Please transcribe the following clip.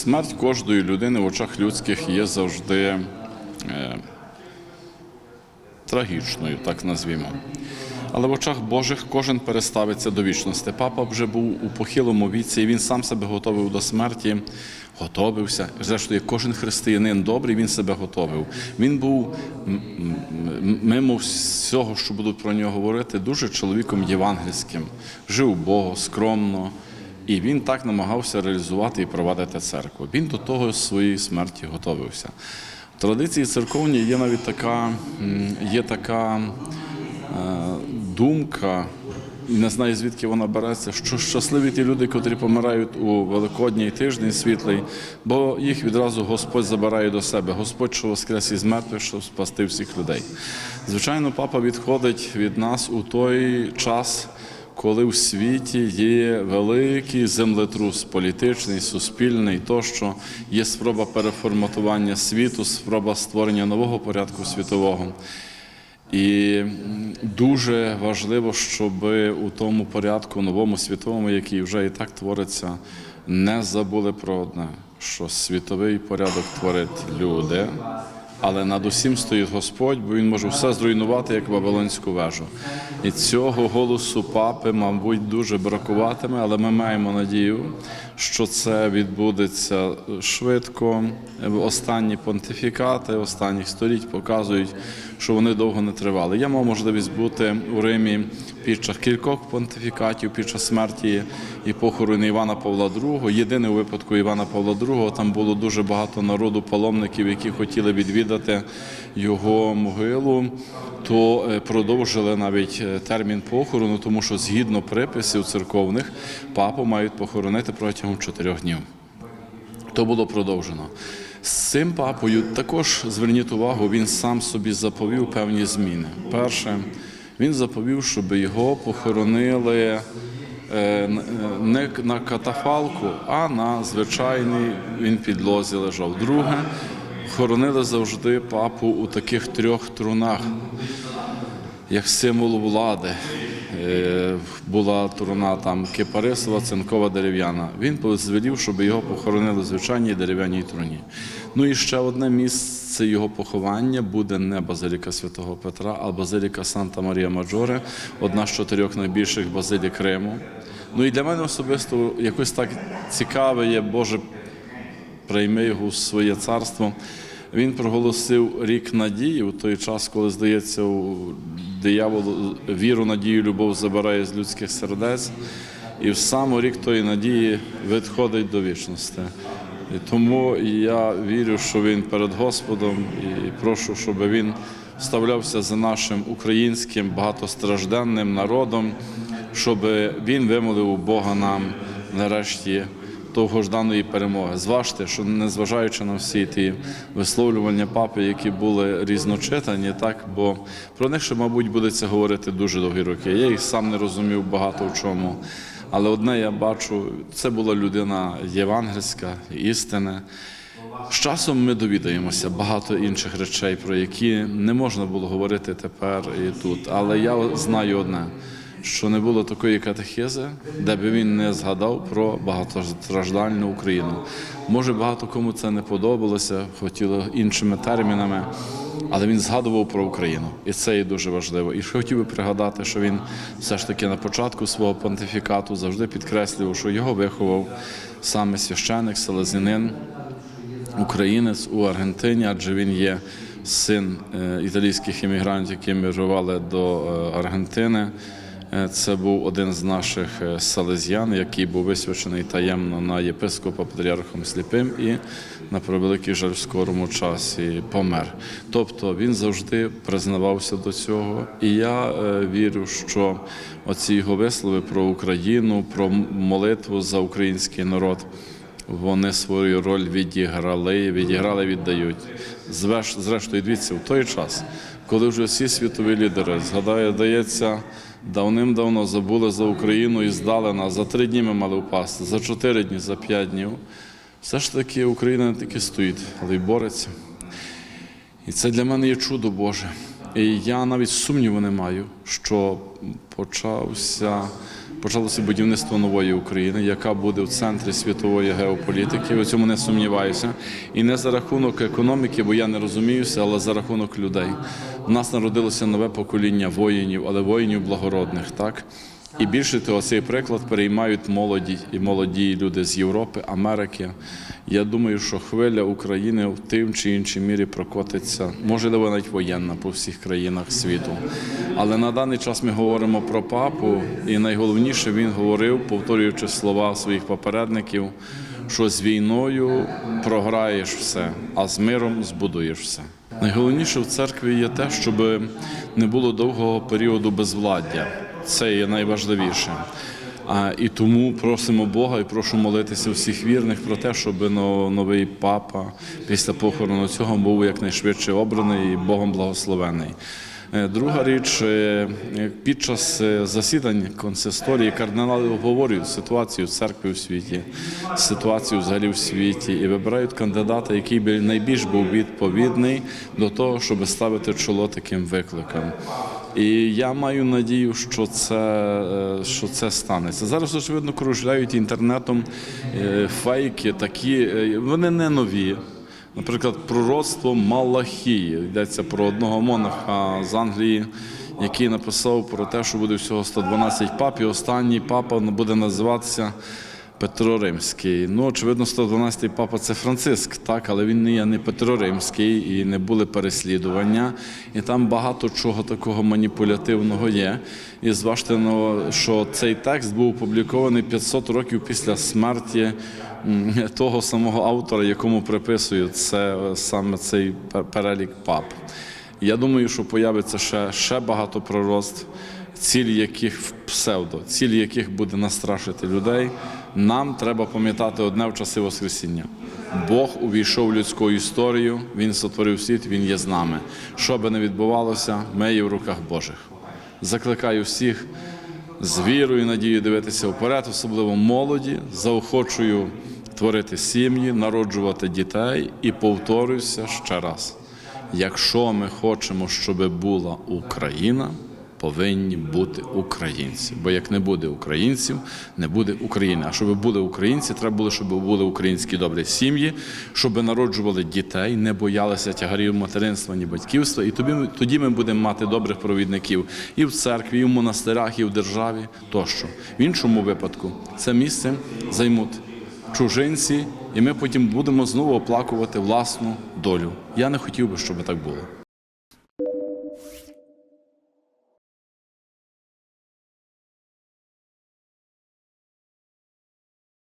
смерть кожної людини в очах людських є завжди е, трагічною, так назвімо. Але в очах Божих кожен переставиться до вічності. Папа вже був у похилому віці, і він сам себе готовив до смерті, готовився. Зрештою, кожен християнин добрий, він себе готовив. Він був мимо всього, що будуть про нього говорити, дуже чоловіком євангельським, жив Богу, скромно. І він так намагався реалізувати і провадити церкву. Він до того своєї смерті готовився. В традиції церковній є навіть така, є така е, думка, не знаю звідки вона береться, що щасливі ті люди, котрі помирають у Великодній тиждень світлий, бо їх відразу Господь забирає до себе. Господь, що воскрес із мертвих, щоб спасти всіх людей. Звичайно, папа відходить від нас у той час коли в світі є великий землетрус політичний, суспільний, тощо є спроба переформатування світу, спроба створення нового порядку світового. І дуже важливо, щоб у тому порядку новому світовому, який вже і так твориться, не забули про одне, що світовий порядок творить люди, але над усім стоїть Господь, бо він може все зруйнувати, як Вавилонську вежу. І цього голосу папи, мабуть, дуже бракуватиме, але ми маємо надію, що це відбудеться швидко. Останні понтифікати останніх століть показують, що вони довго не тривали. Я мав можливість бути у Римі під час кількох понтифікатів, під час смерті і похорону Івана Павла II. Єдине у випадку Івана Павла II, там було дуже багато народу паломників, які хотіли відвідати його могилу, то е, продовжили навіть е, термін похорону, тому що згідно приписів церковних папу мають похоронити протягом чотирьох днів. То було продовжено. З цим папою також зверніть увагу, він сам собі заповів певні зміни. Перше, він заповів, щоб його похоронили е, не на катафалку, а на звичайній він підлозі лежав. Друге, хоронили завжди папу у таких трьох трунах як символ влади. Е, Була труна там кипарисова, цинкова дерев'яна. Він звелів, щоб його похоронили в звичайній дерев'яній труні. Ну і ще одне місце його поховання буде не базиліка святого Петра, а базиліка Санта Марія Маджоре, одна з чотирьох найбільших базилік Риму. Ну і для мене особисто якось так цікаве є, Боже, прийми його у своє царство. Він проголосив рік надії у той час, коли здається, диявол віру, надію, любов забирає з людських сердець, і в сам рік тої надії відходить до вічності. І тому я вірю, що він перед Господом і прошу, щоб він вставлявся за нашим українським багатостражденним народом, щоб він вимолив у Бога нам нарешті довгожданої перемоги. Зважте, що незважаючи на всі ті висловлювання папи, які були різночитані, так бо про них ще, мабуть, будеться говорити дуже довгі роки. Я їх сам не розумів багато в чому. Але одне я бачу, це була людина євангельська, істина. З часом ми довідаємося багато інших речей, про які не можна було говорити тепер і тут. Але я знаю одне, що не було такої катехези, де би він не згадав про багатостраждальну Україну. Може, багато кому це не подобалося, хотіло іншими термінами, але він згадував про Україну, і це є дуже важливо. І хотів би пригадати, що він все ж таки на початку свого понтифікату завжди підкреслював, що його виховав саме священик, селезянин, українець у Аргентині, адже він є син е, італійських іммігрантів, які мігрували до е, Аргентини. Е, Це був один з наших е, салезян, який був висвячений таємно на єпископа патріархом сліпим і на превеликий жаль в скорому часі помер. Тобто він завжди признавався до цього. І я е, вірю, що оці його вислови про Україну, про молитву за український народ. Вони свою роль відіграли, відіграли, віддають. Звеш- Зрештою, дивіться, в той час, коли вже всі світові лідери, згадаю, здається, давним-давно забули за Україну і здали нас. За три дні ми мали впасти, за чотири дні, за п'ять днів. Все ж таки Україна не тільки стоїть, але й бореться. І це для мене є чудо Боже. І я навіть сумніву не маю, що почався почалося будівництво нової України, яка буде в центрі світової геополітики. У цьому не сумніваюся. І не за рахунок економіки, бо я не розуміюся, але за рахунок людей. У нас народилося нове покоління воїнів, але воїнів благородних, так. І більше того, цей приклад переймають молоді і молоді люди з Європи, Америки. Я думаю, що хвиля України в тим чи іншій мірі прокотиться, можливо, навіть воєнна по всіх країнах світу. Але на даний час ми говоримо про папу, і найголовніше він говорив, повторюючи слова своїх попередників, що з війною програєш все, а з миром збудуєш все. Найголовніше в церкві є те, щоб не було довгого періоду безвладдя. Це є найважливіше. А, і тому просимо Бога і прошу молитися всіх вірних про те, щоб новий папа після похорону цього був якнайшвидше обраний і Богом благословений. Е, Друга річ, е, під час е, засідань консисторії кардинали обговорюють ситуацію в церкві у світі, ситуацію взагалі в світі і вибирають кандидата, який би найбільш був відповідний до того, щоб ставити чоло таким викликам. І я маю надію, що це, е, що це станеться. Зараз, очевидно, кружляють інтернетом е, фейки, такі, е, вони не нові. Наприклад, пророцтво Малахії. Йдеться про одного монаха з Англії, який написав про те, що буде всього 112 пап, і останній папа буде називатися Петро Римський. Ну, очевидно, 112-й папа це Франциск, так, але він не є не Петро Римський і не були переслідування. І там багато чого такого маніпулятивного є. І зважте, що цей текст був опублікований 500 років після смерті того самого автора, якому приписують це е, саме цей перелік пап. Я думаю, що появиться ще, ще багато пророцтв, ціль яких псевдо, ціль яких буде настрашити людей. Нам треба пам'ятати одне в часи Воскресіння. Бог увійшов в людську історію, Він сотворив світ, Він є з нами. Що би не відбувалося, ми є в руках Божих. Закликаю всіх з вірою і надією дивитися вперед, особливо молоді, заохочую творити сім'ї, народжувати дітей і повторюся ще раз. Якщо ми хочемо, щоб була Україна, повинні бути українці. Бо як не буде українців, не буде України. А щоб були українці, треба було, щоб були українські добрі сім'ї, щоб народжували дітей, не боялися тягарів материнства, ні батьківства. І тоді, тоді ми будемо мати добрих провідників і в церкві, і в монастирах, і в державі тощо. В іншому випадку це місце займуть чужинці, і ми потім будемо знову оплакувати власну долю. Я не хотів би, щоб так було.